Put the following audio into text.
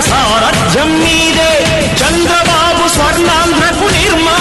దేశభక్తులారా